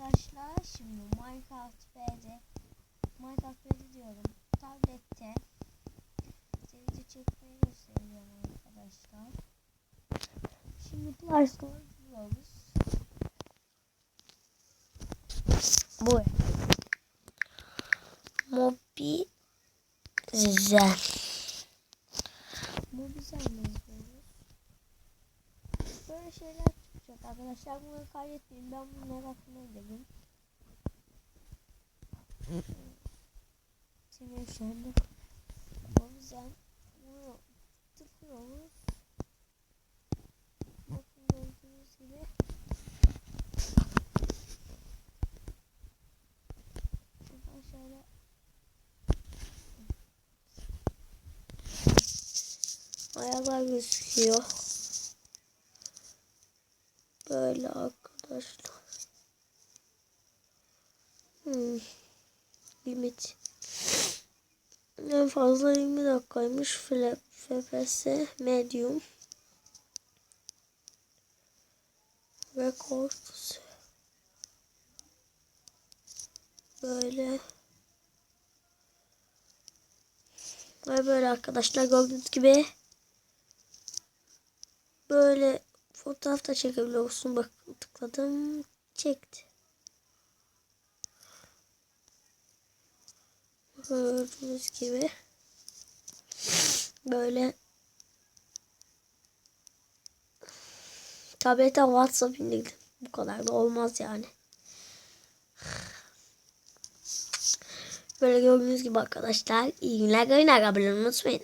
arkadaşlar şimdi Minecraft B'de Minecraft B'de diyorum tablette video çekmeyi gösteriyorum arkadaşlar. Şimdi Play Store buluyoruz. Bu. Mobi Zen. Mi izliyoruz? Böyle şeyler çıkacak arkadaşlar. Bunu kaydetmeyin. Ben bunu merakına gidelim. Şimdi anda o yüzden bunu tıklıyoruz. Bakın gördüğünüz gibi. Şuradan şöyle Ayaklar gözüküyor. Böyle arkadaşlar. Hmm. Limit. En fazla 20 dakikaymış. FPS medium. Record. Böyle. Ve böyle arkadaşlar gördüğünüz gibi böyle fotoğraf da çekebiliyorsun. Bak tıkladım çekti. Gördüğünüz gibi böyle tablete WhatsApp indirdim. Bu kadar da olmaz yani. Böyle gördüğünüz gibi arkadaşlar iyi günler. Oynar abone olmayı unutmayın.